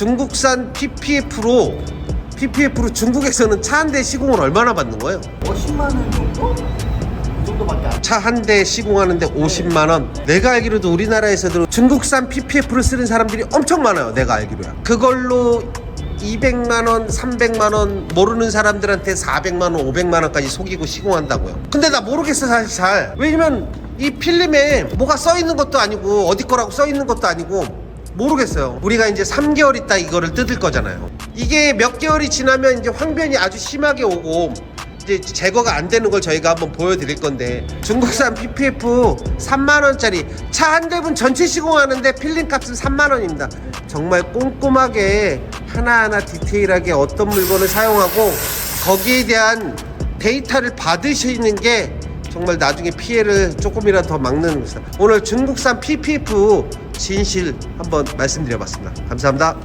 중국산 PPF로 PPF로 중국에서는 차 한 대 시공을 얼마나 받는 거예요? 50만 원 정도? 그 정도밖에 안 차 한 대 시공하는데 50만 원. 내가 알기로도 우리나라에서도 중국산 PPF를 쓰는 사람들이 엄청 많아요. 내가 알기로야. 그걸로 200만 원, 300만 원 모르는 사람들한테 400만 원, 500만 원까지 속이고 시공한다고요. 근데 나 모르겠어 사실 잘. 왜냐면 이 필름에 뭐가 써 있는 것도 아니고 어디 거라고 써 있는 것도 아니고 모르겠어요. 우리가 이제 3개월 있다 이거를 뜯을 거잖아요. 이게 몇 개월이 지나면 이제 황변이 아주 심하게 오고 이제 제거가 안 되는 걸 저희가 한번 보여드릴 건데 중국산 PPF 3만 원짜리 차 한 대분 전체 시공하는데 필름 값은 3만 원입니다. 정말 꼼꼼하게 하나하나 디테일하게 어떤 물건을 사용하고 거기에 대한 데이터를 받으시는 게 정말 나중에 피해를 조금이라도 더 막는 것이다. 오늘 중국산 PPF 진실 한번 말씀드려봤습니다. 감사합니다.